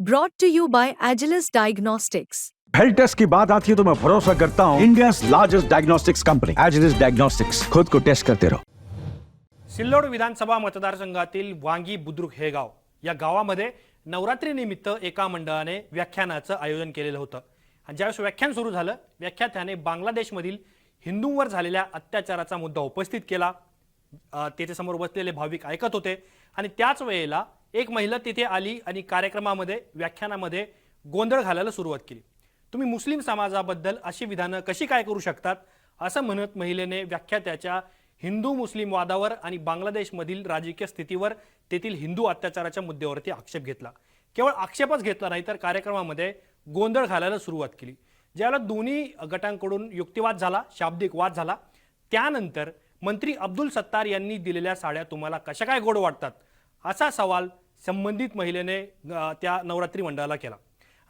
Brought to you by Agilus Diagnostics. Health test की बात आती है तो मैं भरोसा करता हूँ India largest diagnostics company Agilus diagnostics खुद को टेस्ट करते रहो सिल्लोड विधानसभा मतदारसंघातील वांगी बुद्रुक हे गाव या गावामध्ये नवरात्रीनिमित्त एका मंडळाने व्याख्यानाचं आयोजन केलेलं होतं. आणि ज्यावेळेस व्याख्यान सुरू झालं व्याख्यात्याने बांगलादेशमधील हिंदूंवर झालेल्या अत्याचाराचा मुद्दा उपस्थित केला. त्याच्यासमोर बसलेले भाविक ऐकत होते. आणि त्याच वेळेला एक महिला तिथे आली आणि कार्यक्रमामध्ये व्याख्यानामध्ये गोंधळ घालायला सुरुवात केली. तुम्ही मुस्लिम समाजाबद्दल अशी विधानं कशी काय करू शकतात? असं म्हणत महिलेने व्याख्यात्याच्या हिंदू मुस्लिम वादावर आणि बांगलादेशमधील राजकीय स्थितीवर तेथील हिंदू अत्याचाराच्या मुद्द्यावरती आक्षेप घेतला. केवळ आक्षेपच घेतला नाही तर कार्यक्रमामध्ये गोंधळ घालायला सुरुवात केली. ज्यावेळेला दोन्ही गटांकडून युक्तिवाद झाला शाब्दिक वाद झाला त्यानंतर मंत्री अब्दुल सत्तार यांनी दिलेल्या साड्या तुम्हाला कशा काय गोड वाटतात? असा सवाल संबंधित महिलेने त्या नवरात्री मंडळाला केला.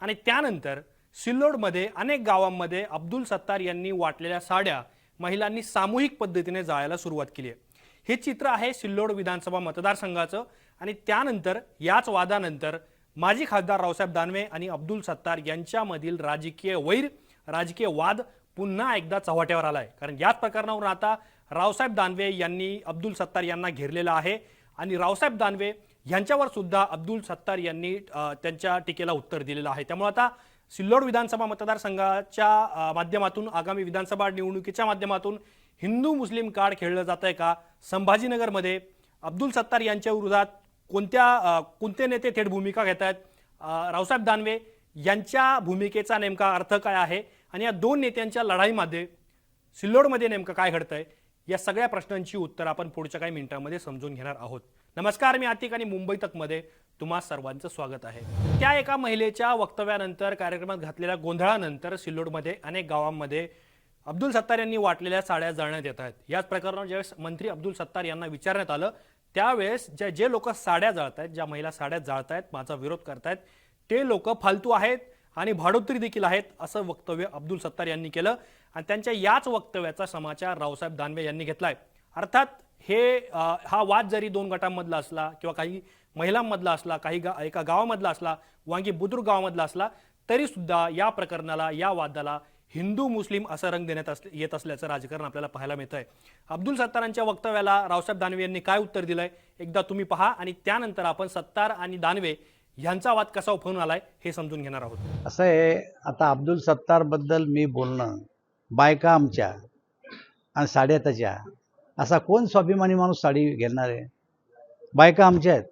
आणि त्यानंतर सिल्लोडमध्ये अनेक गावांमध्ये अब्दुल सत्तार यांनी वाटलेल्या साड्या महिलांनी सामूहिक पद्धतीने जाळायला सुरुवात केली आहे. हे चित्र आहे सिल्लोड विधानसभा मतदारसंघाचं आणि त्यानंतर याच वादानंतर माजी खासदार रावसाहेब दानवे आणि अब्दुल सत्तार यांच्यामधील राजकीय वैर राजकीय वाद पुन्हा एकदा चव्हाट्यावर आला आहे कारण याच प्रकरणावरून आता रावसाहेब दानवे यांनी अब्दुल सत्तार यांना घेरलेलं आहे आणि रावसाहेब दानवे यांच्यावर सुद्धा अब्दुल सत्तार यांनी त्यांच्या टीकेला उत्तर दिलेलं आहे. त्यामुळे आता सिल्लोड विधानसभा मतदारसंघाच्या माध्यमातून आगामी विधानसभा निवडणुकीच्या माध्यमातून हिंदू मुस्लिम कार्ड खेळलं जात आहे का? संभाजीनगरमध्ये अब्दुल सत्तार यांच्या विरोधात कोणत्या कोणते नेते थेट भूमिका घेत आहेत रावसाहेब दानवे यांच्या भूमिकेचा नेमका अर्थ काय आहे? आणि या दोन नेत्यांच्या लढाईमध्ये सिल्लोडमध्ये नेमकं काय घडतंय? या सगळ्या प्रश्नांची उत्तर आपण पुढच्या काही मिनिटांमध्ये समजून घेणार आहोत. नमस्कार मी आतिक आणि मुंबई तकमध्ये तुम्हा सर्वांचं स्वागत आहे. त्या एका महिलेच्या वक्तव्यानंतर कार्यक्रमात घातलेल्या गोंधळानंतर सिल्लोडमध्ये अनेक गावांमध्ये अब्दुल सत्तार यांनी वाटलेल्या साड्या जाळण्यात येत आहेत. याच प्रकरणावर ज्यावेळेस मंत्री अब्दुल सत्तार यांना विचारण्यात आलं त्यावेळेस ज्या जे लोक साड्या जाळत आहेत ज्या महिला साड्या जाळत आहेत माझा विरोध करतायत ते लोक फालतू आहेत आणि भाडोत्री देखील आहेत असं वक्तव्य अब्दुल सत्तार यांनी केलं. आणि त्यांच्या याच वक्तव्याचा समाचार रावसाहेब दानवे यांनी घेतलाय. अर्थात हे हा वाद जरी दोन गटांमधला असला किंवा काही महिलांमधला असला काही गा एका गावामधला असला वांगी बुद्रुक गावामधला असला तरीसुद्धा या प्रकरणाला या वादाला हिंदू मुस्लिम असा रंग देण्यात असले येत असल्याचं राजकारण आपल्याला पाहायला मिळत आहे अब्दुल सत्तारांच्या वक्तव्याला रावसाहेब दानवे यांनी काय उत्तर दिलंय? एकदा तुम्ही पहा आणि त्यानंतर आपण सत्तार आणि दानवे यांचा वाद कसा उफळून आलाय हे समजून घेणार आहोत. असं आहे आता अब्दुल सत्तारबद्दल मी बोलणं बायका आमच्या आणि साड्या त्याच्या असा कोण स्वाभिमानी माणूस साडी घेणार आहे? बायका आमच्या आहेत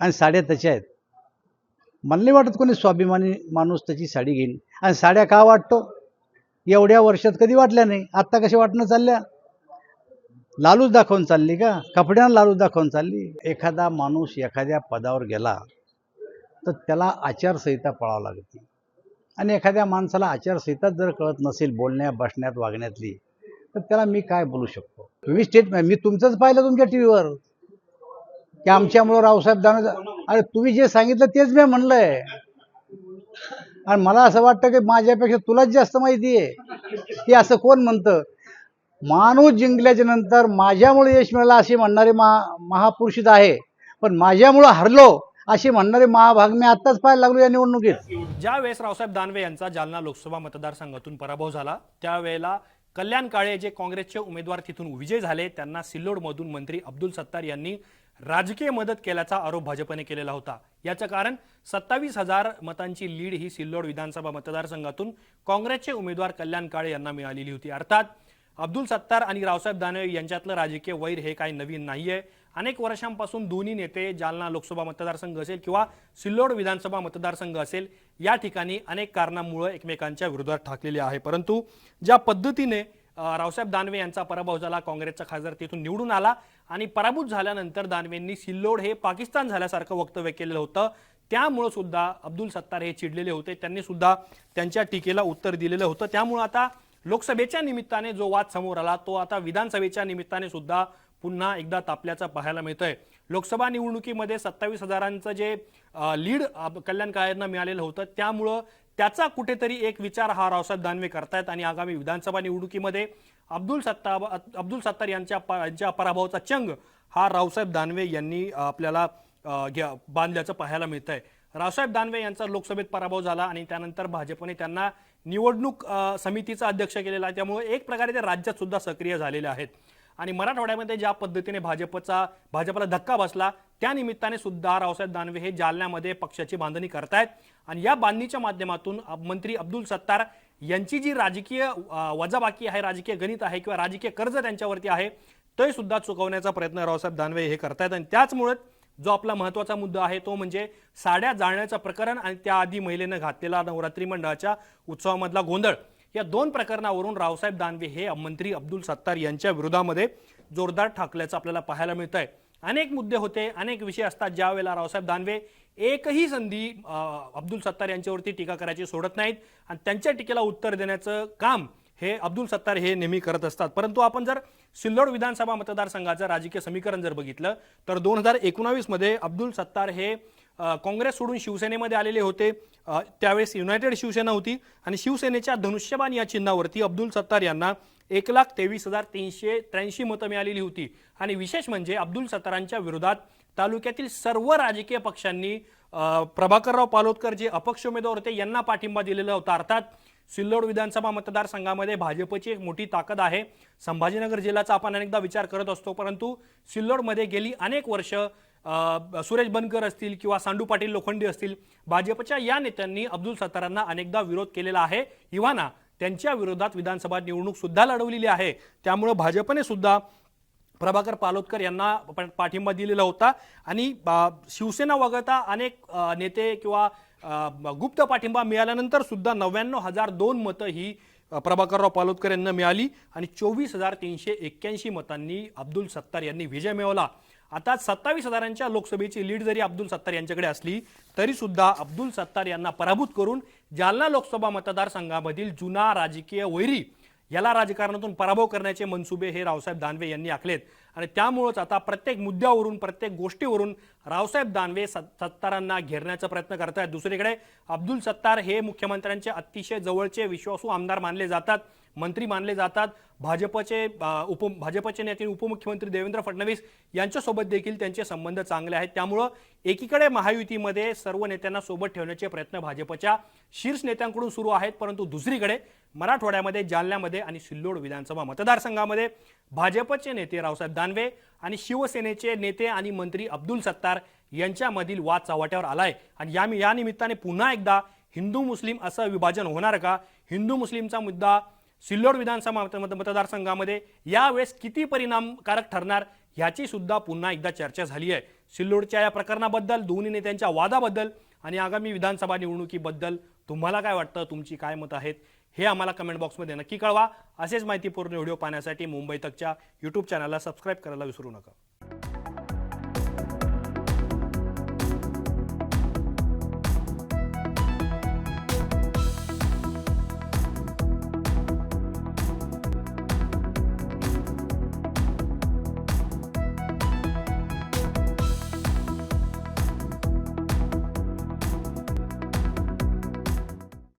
आणि साड्या त्याच्या आहेत. मला नाही वाटत कोणी स्वाभिमानी माणूस त्याची साडी घेईन. आणि साड्या का वाटतो? एवढ्या वर्षात कधी वाटल्या नाही? आत्ता कशा वाटणं चालल्या? लालूच दाखवून चालली का? कपड्यानं लालूच दाखवून चालली. एखादा माणूस एखाद्या पदावर गेला तर त्याला आचारसंहिता पळावं लागते. आणि एखाद्या माणसाला आचारसंहिताच जर कळत नसेल बोलण्या बसण्यात वागण्यातली तर त्याला मी काय बोलू शकतो? तुम्ही स्टेट मी तुमचंच पाहिलं तुमच्या टी व्हीवर की आमच्यामुळं रावसाहेब दानवे अरे तुम्ही जे सांगितलं तेच मी म्हणलंय. आणि मला असं वाटतं की माझ्यापेक्षा तुलाच जास्त माहिती आहे. की असं कोण म्हणतं? माणूस जिंकल्याच्या नंतर माझ्यामुळे यश मिळालं असे म्हणणारे महा महापुरुषित आहे. पण माझ्यामुळं हरलो असे म्हणणारे महाभाग मी आत्ताच पाहायला लागलो या निवडणुकीत. ज्या वेळेस रावसाहेब दानवे यांचा जालना लोकसभा मतदारसंघातून पराभव झाला त्यावेळेला कल्याण काळे जे काँग्रेसचे उमेदवार तिथून विजय झाले त्यांना सिल्लोडमधून मंत्री अब्दुल सत्तार यांनी राजकीय मदत केल्याचा आरोप भाजपने केलेला होता. याचं कारण सत्तावीस हजार मतांची लीड ही सिल्लोड विधानसभा मतदारसंघातून काँग्रेसचे उमेदवार कल्याण काळे यांना मिळालेली होती. अर्थात अब्दुल सत्तार आणि रावसाहेब दानवे यांच्यातलं राजकीय वैर हे काही नवीन नाहीये. अनेक वर्षांपासून दोन्ही नेते जालना लोकसभा मतदारसंघ असेल किंवा सिल्लोड विधानसभा मतदारसंघ असेल या ठिकाणी अनेक कारणांमुळे एकमेकांच्या विरोधात ठाकलेले आहे. परंतु ज्या पद्धतीने रावसाहेब दानवे यांचा पराभव झाला काँग्रेसचा खासदार तिथून निवडून आला आणि पराभूत झाल्यानंतर दानवेंनी सिल्लोड हे पाकिस्तान झाल्यासारखं वक्तव्य केलेलं होतं त्यामुळं सुद्धा अब्दुल सत्तार हे चिडलेले होते. त्यांनी सुद्धा त्यांच्या टीकेला उत्तर दिलेलं होतं. त्यामुळं आता लोकसभेच्या निमित्ताने जो वाद समोर आला तो आता विधानसभेच्या निमित्ताने सुद्धा पुन्हा एकदा तापल्याचं पाहायला मिळतंय. लोकसभा निवडणुकीमध्ये सत्तावीस हजारांचं जे लीड अ, कल्याण काळेंना मिळालेलं होतं त्यामुळं त्याचा कुठेतरी एक विचार हा रावसाहेब दानवे करतायत आणि आगामी विधानसभा निवडणुकीमध्ये अब्दुल सत्ता अब्दुल सत्तार यांच्या प- यांच्या पराभवाचा चंग हा रावसाहेब दानवे यांनी आपल्याला घ्या- बांधल्याचं पाहायला मिळतंय. रावसाहेब दानवे यांचा लोकसभेत पराभव झाला आणि त्यानंतर भाजपने त्यांना निवडणूक समितीचा अध्यक्ष केलेला आहे. त्यामुळे एक प्रकारे ते राज्यात सुद्धा सक्रिय झालेले आहेत. आणि मराठवाड्यामध्ये ज्या पद्धतीने भाजपचा भाजपला धक्का बसला त्या निमित्ताने सुद्धा रावसाहेब दानवे हे जालन्यामध्ये पक्षाची बांधणी करतायत. आणि या बांधणीच्या माध्यमातून मंत्री अब्दुल सत्तार यांची जी राजकीय वजाबाकी आहे राजकीय गणित आहे किंवा राजकीय कर्ज त्यांच्यावरती आहे ते सुद्धा चुकवण्याचा प्रयत्न रावसाहेब दानवे हे करतायत. आणि त्याचमुळे जो आपला महत्त्वाचा मुद्दा आहे तो म्हणजे साड्या जाळण्याचं प्रकरण आणि त्याआधी महिलेनं घातलेला नवरात्री मंडळाच्या उत्सवामधला गोंधळ. या दोन प्रकरणावरून रावसाहेब दानवे हे मंत्री अब्दुल सत्तार यांच्या विरोधामध्ये जोरदार ठाकल्याचं आपल्याला पाहायला मिळत आहे अनेक मुद्दे होते अनेक विषय असतात ज्या वेळेला रावसाहेब दानवे एकही संधी अब्दुल सत्तार यांच्यावरती टीका करायची सोडत नाहीत आणि त्यांच्या टीकेला उत्तर देण्याचं काम हे अब्दुल सत्तार हे नेहमी करत असतात. परंतु आपण जर सिल्लोड विधानसभा मतदारसंघाचं राजकीय समीकरण जर बघितलं तर दोन हजार एकोणावीसमध्ये अब्दुल सत्तार हे काँग्रेस सोडून शिवसेनेमध्ये आलेले होते. त्यावेळेस युनायटेड शिवसेना होती आणि शिवसेनेच्या धनुष्यबाण या चिन्हावरती अब्दुल सत्तार यांना एक लाख तेवीस हजार तीनशे त्र्याऐंशी मतं मिळालेली होती. आणि विशेष म्हणजे अब्दुल सत्तारांच्या विरोधात तालुक्यातील सर्व राजकीय पक्षांनी प्रभाकरराव पालोदकर जे अपक्ष उमेदवार होते यांना पाठिंबा दिलेला होता. अर्थात सिल्लोड विधानसभा मतदारसंघामध्ये भाजपची एक मोठी ताकद आहे. संभाजीनगर जिल्ह्याचा आपण अनेकदा विचार करत असतो परंतु सिल्लोडमध्ये गेली अनेक वर्ष सुरेश बनकर असतील किंवा सांडू पाटील लोखंडी असतील भाजपच्या या नेत्यांनी अब्दुल सत्तारांना अनेकदा विरोध केलेला आहे. इव्हाना त्यांच्या विरोधात विधानसभा निवडणूक सुद्धा लढवलेली आहे. त्यामुळे भाजपने सुद्धा प्रभाकर पालोदकर यांना पाठिंबा दिलेला होता. आणि शिवसेना वगळता अनेक नेते किंवा गुप्त पाठिंबा मिळाल्यानंतर सुद्धा नव्याण्णव हजार दोन मतं ही प्रभाकरराव पालोदकर यांना मिळाली. आणि चोवीस हजार तीनशे एक्क्याऐंशी मतांनी अब्दुल सत्तार यांनी विजय मिळवला. आता सत्तावीस हजारांच्या लोकसभेची लीड जरी अब्दुल सत्तार यांच्याकडे असली तरी सुद्धा अब्दुल सत्तार यांना पराभूत करून जालना लोकसभा मतदारसंघामधील जुना राजकीय वैरी याला राजकारणातून पराभव करण्याचे मनसुबे हे रावसाहेब दानवे यांनी आखलेत. आणि त्यामुळंच आता प्रत्येक मुद्द्यावरून प्रत्येक गोष्टीवरून रावसाहेब दानवे सत्तारांना घेरण्याचा प्रयत्न करतायत. दुसरीकडे अब्दुल सत्तार हे मुख्यमंत्र्यांचे अतिशय जवळचे विश्वासू आमदार मानले जातात. मंत्री मानले जातात. भाजपचे उप भाजपचे नेते उपमुख्यमंत्री देवेंद्र फडणवीस यांच्यासोबत देखील त्यांचे संबंध चांगले आहेत. त्यामुळं एकीकडे महायुतीमध्ये सर्व नेत्यांना सोबत ठेवण्याचे प्रयत्न भाजपच्या शीर्ष नेत्यांकडून सुरू आहेत परंतु दुसरीकडे मराठवाड्यामध्ये जालन्यामध्ये आणि सिल्लोड विधानसभा मतदारसंघामध्ये भाजपचे नेते रावसाहेब दानवे आणि शिवसेनेचे नेते आणि मंत्री अब्दुल सत्तार यांच्यामधील वाद चव्हाट्यावर आलाय. आणि या या निमित्ताने पुन्हा एकदा हिंदू मुस्लिम असं विभाजन होणार का? हिंदू मुस्लिमचा मुद्दा सिल्लोड विधानसभा मत- मतदारसंघामध्ये यावेळेस किती परिणामकारक ठरणार ह्याची सुद्धा पुन्हा एकदा चर्चा झाली आहे. सिल्लोडच्या या प्रकरणाबद्दल दोन्ही नेत्यांच्या वादाबद्दल आणि आगामी विधानसभा निवडणुकीबद्दल तुम्हाला काय वाटतं? तुमची काय मतं आहेत? हे आम्हाला कमेंट बॉक्समध्ये नक्की कळवा. असेच माहितीपूर्ण व्हिडिओ पाहण्यासाठी मुंबई तकच्या यूट्यूब चॅनलला सबस्क्राईब करायला विसरू नका.